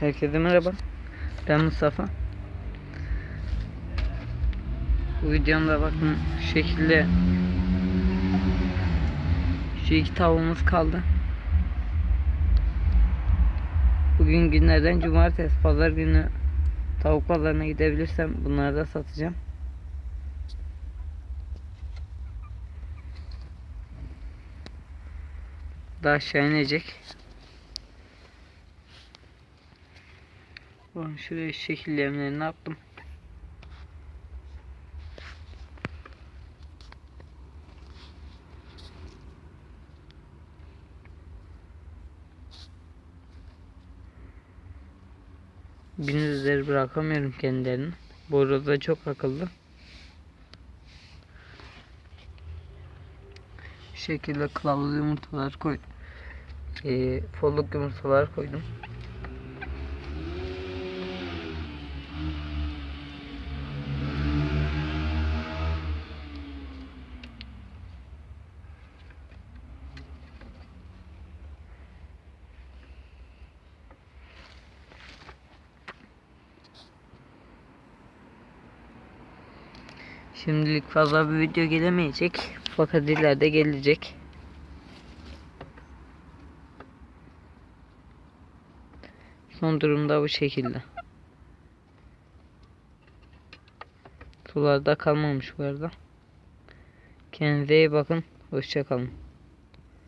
Herkese merhaba. Ben Mustafa. Bu videomda bakın şekilde şu iki tavuğumuz kaldı. Bugün günlerden cumartesi, pazar günü tavuk pazarına gidebilirsem bunları da satacağım. Daha aşağı inecek. Bakın şuraya yemlerini attım. Gündüzleri bırakamıyorum kendilerini. Bu arada çok akıllı. Şekilde kılavuz yumurtalar koy. Ee, folluk yumurtalar koydum. Şimdilik fazla bir video gelemeyecek. Fakat ileride gelecek. Son durumda bu şekilde. Sularda kalmamış bu arada. Kendinize iyi bakın. Hoşçakalın.